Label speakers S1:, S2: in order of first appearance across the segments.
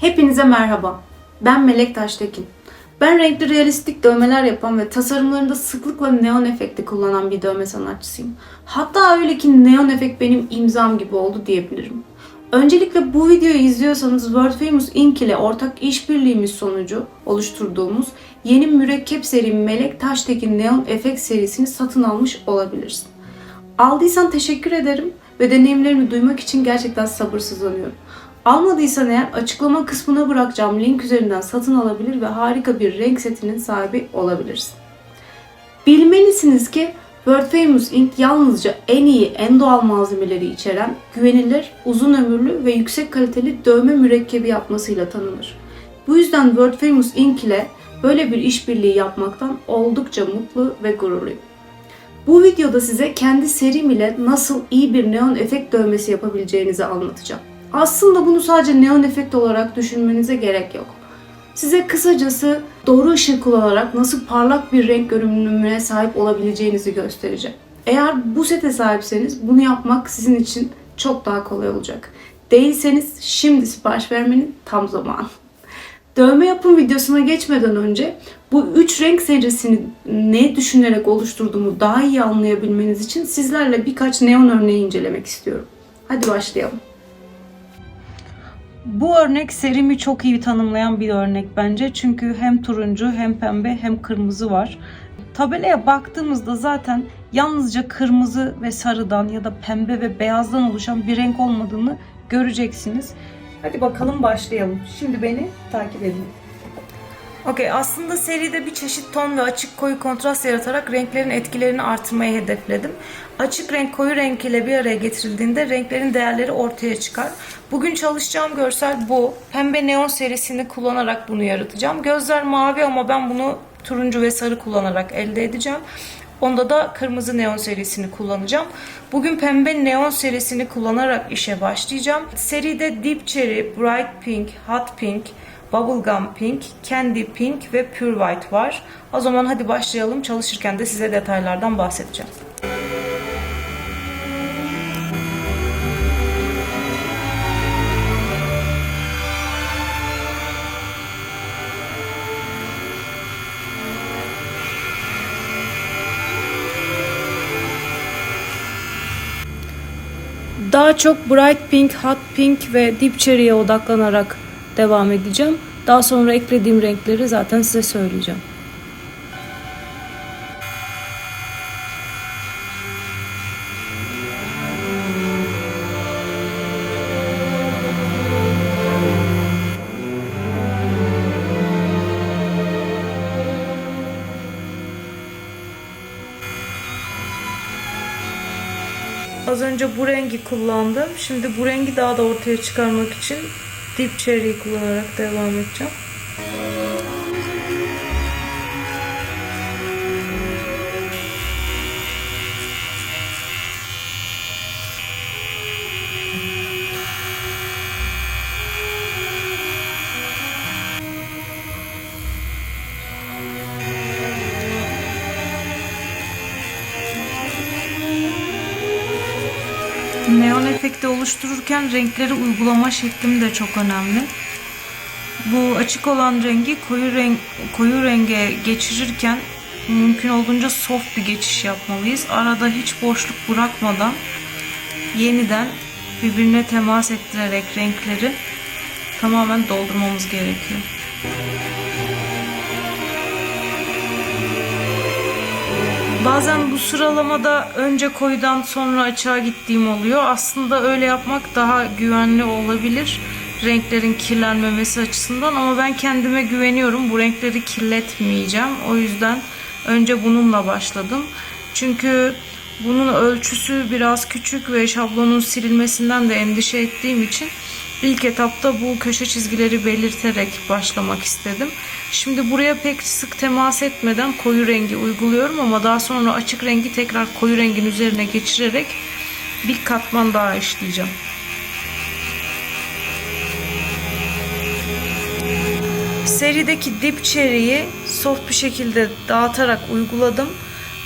S1: Hepinize merhaba. Ben Melek Taştekin. Ben renkli realistik dövmeler yapan ve tasarımlarında sıklıkla neon efekti kullanan bir dövme sanatçısıyım. Hatta öyle ki neon efekt benim imzam gibi oldu diyebilirim. Öncelikle bu videoyu izliyorsanız World Famous Inc. ile ortak işbirliğimiz sonucu oluşturduğumuz yeni mürekkep seri Melek Taştekin Neon Efekt serisini satın almış olabilirsin. Aldıysan teşekkür ederim ve deneyimlerimi duymak için gerçekten sabırsızlanıyorum. Almadıysan eğer açıklama kısmına bırakacağım link üzerinden satın alabilir ve harika bir renk setinin sahibi olabilirsin. Bilmelisiniz ki World Famous Inc. yalnızca en iyi, en doğal malzemeleri içeren, güvenilir, uzun ömürlü ve yüksek kaliteli dövme mürekkebi yapmasıyla tanınır. Bu yüzden World Famous Inc. ile böyle bir işbirliği yapmaktan oldukça mutlu ve gururluyum. Bu videoda size kendi serim ile nasıl iyi bir neon efekt dövmesi yapabileceğinizi anlatacağım. Aslında bunu sadece neon efekt olarak düşünmenize gerek yok. Size kısacası doğru ışık kullanarak nasıl parlak bir renk görünümüne sahip olabileceğinizi göstereceğim. Eğer bu sete sahipseniz bunu yapmak sizin için çok daha kolay olacak. Değilseniz şimdi sipariş vermenin tam zamanı. Dövme yapım videosuna geçmeden önce bu üç renk serisini ne düşünerek oluşturduğumu daha iyi anlayabilmeniz için sizlerle birkaç neon örneği incelemek istiyorum. Hadi başlayalım. Bu örnek serimi çok iyi tanımlayan bir örnek bence. Çünkü hem turuncu hem pembe hem kırmızı var. Tabelaya baktığımızda zaten yalnızca kırmızı ve sarıdan ya da pembe ve beyazdan oluşan bir renk olmadığını göreceksiniz. Hadi bakalım başlayalım. Şimdi beni takip edin. Okey aslında seride bir çeşit ton ve açık koyu kontrast yaratarak renklerin etkilerini artırmayı hedefledim. Açık renk koyu renk ile bir araya getirildiğinde renklerin değerleri ortaya çıkar. Bugün çalışacağım görsel bu. Pembe neon serisini kullanarak bunu yaratacağım. Gözler mavi ama ben bunu turuncu ve sarı kullanarak elde edeceğim. Onda da kırmızı neon serisini kullanacağım. Bugün pembe neon serisini kullanarak işe başlayacağım. Seride Deep Cherry, Bright Pink, Hot Pink, Bubblegum Pink, Candy Pink ve Pure White var. O zaman hadi başlayalım. Çalışırken de size detaylardan bahsedeceğim. Daha çok Bright Pink, Hot Pink ve Deep Cherry'e odaklanarak devam edeceğim. Daha sonra eklediğim renkleri zaten size söyleyeceğim. Az önce bu rengi kullandım. Şimdi bu rengi daha da ortaya çıkarmak için Deep Cherry kullanarak devam edeceğim. Neon efekti oluştururken renkleri uygulama şeklim de çok önemli. Bu açık olan rengi koyu renk koyu renge geçirirken mümkün olduğunca soft bir geçiş yapmalıyız. Arada hiç boşluk bırakmadan yeniden birbirine temas ettirerek renkleri tamamen doldurmamız gerekiyor. Bazen bu sıralamada önce koyudan sonra açığa gittiğim oluyor. Aslında öyle yapmak daha güvenli olabilir renklerin kirlenmemesi açısından ama ben kendime güveniyorum. Bu renkleri kirletmeyeceğim. O yüzden önce bununla başladım. Çünkü bunun ölçüsü biraz küçük ve şablonun silinmesinden de endişe ettiğim için ilk etapta bu köşe çizgileri belirterek başlamak istedim. Şimdi buraya pek sık temas etmeden koyu rengi uyguluyorum ama daha sonra açık rengi tekrar koyu rengin üzerine geçirerek bir katman daha işleyeceğim. Serideki Deep Cherry'yi soft bir şekilde dağıtarak uyguladım.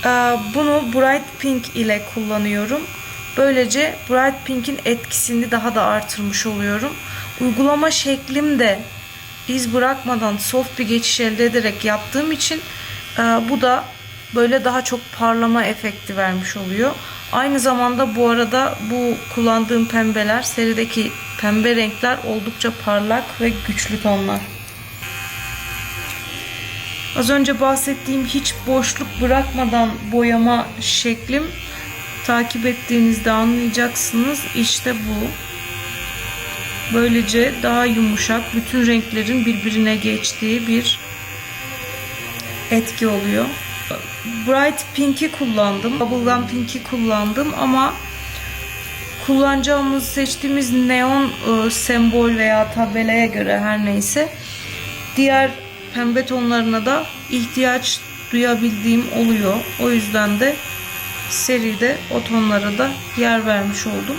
S1: Ee, Bunu Bright Pink ile kullanıyorum. Böylece Bright Pink'in etkisini daha da artırmış oluyorum. uygulama şeklim de iz bırakmadan soft bir geçiş elde ederek yaptığım için e, bu da böyle daha çok parlama efekti vermiş oluyor. Aynı zamanda bu arada bu kullandığım pembeler serideki pembe renkler oldukça parlak ve güçlü tonlar. Az önce bahsettiğim hiç boşluk bırakmadan boyama şeklim takip ettiğinizde anlayacaksınız. İşte bu. Böylece daha yumuşak, bütün renklerin birbirine geçtiği bir etki oluyor. Bright Pink'i kullandım. Bubblegum Pink'i kullandım ama kullanacağımız seçtiğimiz neon e, sembol veya tabelaya göre her neyse diğer pembe tonlarına da ihtiyaç duyabildiğim oluyor. O yüzden de seride o tonlara da yer vermiş oldum.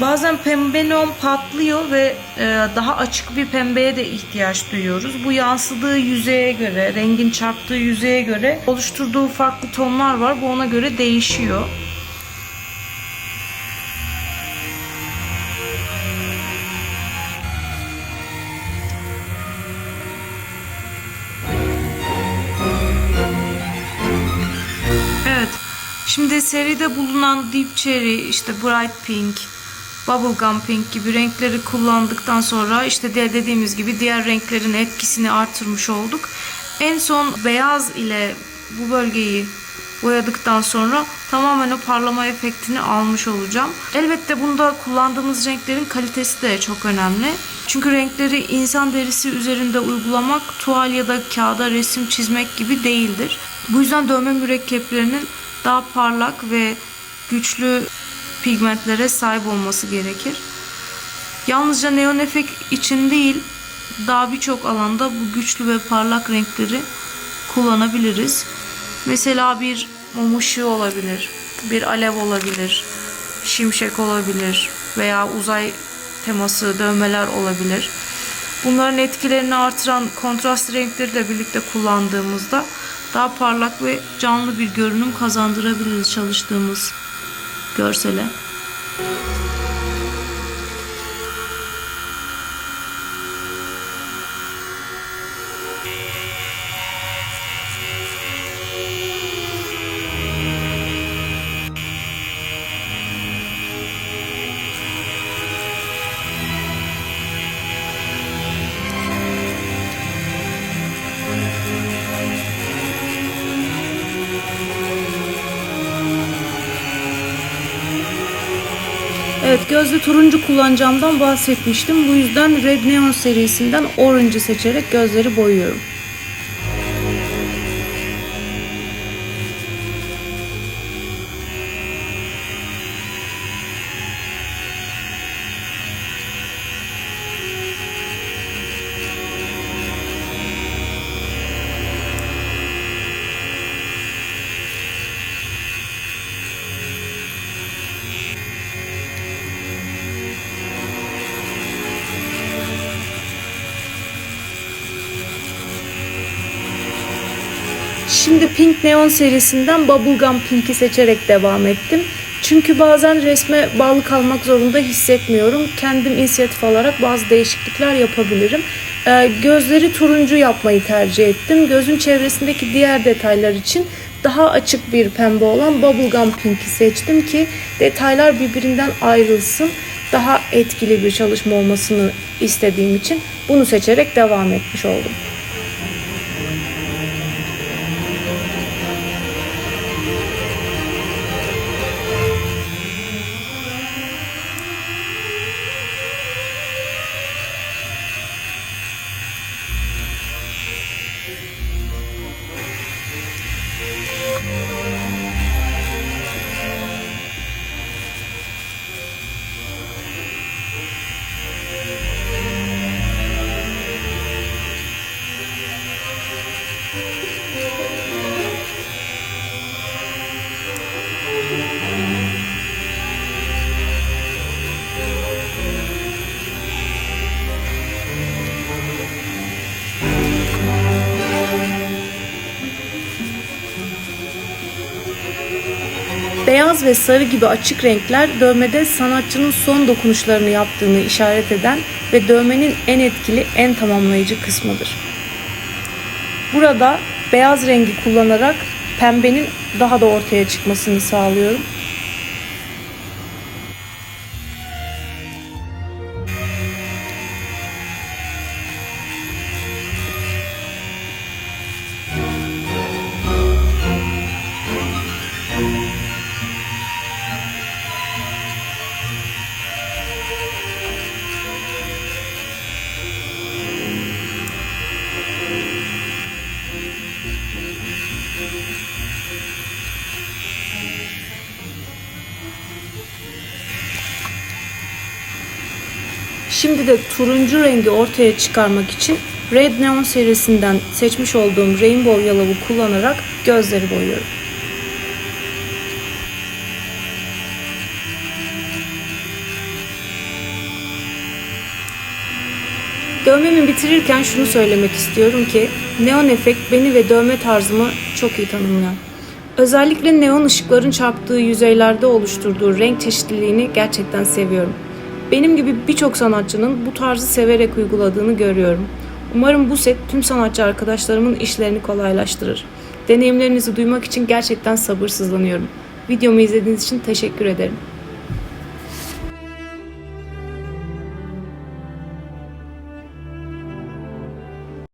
S1: Bazen pembe neon patlıyor ve e, daha açık bir pembeye de ihtiyaç duyuyoruz. Bu yansıdığı yüzeye göre, rengin çarptığı yüzeye göre oluşturduğu farklı tonlar var. Bu ona göre değişiyor. Şimdi seride bulunan Deep Cherry, işte Bright Pink, Bubblegum Pink gibi renkleri kullandıktan sonra işte de dediğimiz gibi diğer renklerin etkisini artırmış olduk. En son beyaz ile bu bölgeyi boyadıktan sonra tamamen o parlama efektini almış olacağım. Elbette bunda kullandığımız renklerin kalitesi de çok önemli. Çünkü renkleri insan derisi üzerinde uygulamak tuval ya da kağıda resim çizmek gibi değildir. Bu yüzden dövme mürekkeplerinin daha parlak ve güçlü pigmentlere sahip olması gerekir. Yalnızca neon efekt için değil, daha birçok alanda bu güçlü ve parlak renkleri kullanabiliriz. Mesela bir mum ışığı olabilir, bir alev olabilir, şimşek olabilir veya uzay teması dövmeler olabilir. Bunların etkilerini artıran kontrast renkleri de birlikte kullandığımızda daha parlak ve canlı bir görünüm kazandırabiliriz çalıştığımız görsele. Evet gözde turuncu kullanacağımdan bahsetmiştim. Bu yüzden Red Neon serisinden Orange'ı seçerek gözleri boyuyorum. Şimdi Pink Neon serisinden Bubblegum Pink'i seçerek devam ettim. Çünkü bazen resme bağlı kalmak zorunda hissetmiyorum. Kendim inisiyatif alarak bazı değişiklikler yapabilirim. Ee, gözleri turuncu yapmayı tercih ettim. Gözün çevresindeki diğer detaylar için daha açık bir pembe olan Bubblegum Pink'i seçtim ki detaylar birbirinden ayrılsın. Daha etkili bir çalışma olmasını istediğim için bunu seçerek devam etmiş oldum. Beyaz ve sarı gibi açık renkler dövmede sanatçının son dokunuşlarını yaptığını işaret eden ve dövmenin en etkili, en tamamlayıcı kısmıdır. Burada beyaz rengi kullanarak pembenin daha da ortaya çıkmasını sağlıyorum. Şimdi de turuncu rengi ortaya çıkarmak için Red Neon serisinden seçmiş olduğum Rainbow Yellow'u kullanarak gözleri boyuyorum. Dövmemi bitirirken şunu söylemek istiyorum ki neon efekt beni ve dövme tarzımı çok iyi tanımlıyor. Özellikle neon ışıkların çarptığı yüzeylerde oluşturduğu renk çeşitliliğini gerçekten seviyorum. Benim gibi birçok sanatçının bu tarzı severek uyguladığını görüyorum. Umarım bu set tüm sanatçı arkadaşlarımın işlerini kolaylaştırır. Deneyimlerinizi duymak için gerçekten sabırsızlanıyorum. Videomu izlediğiniz için teşekkür ederim.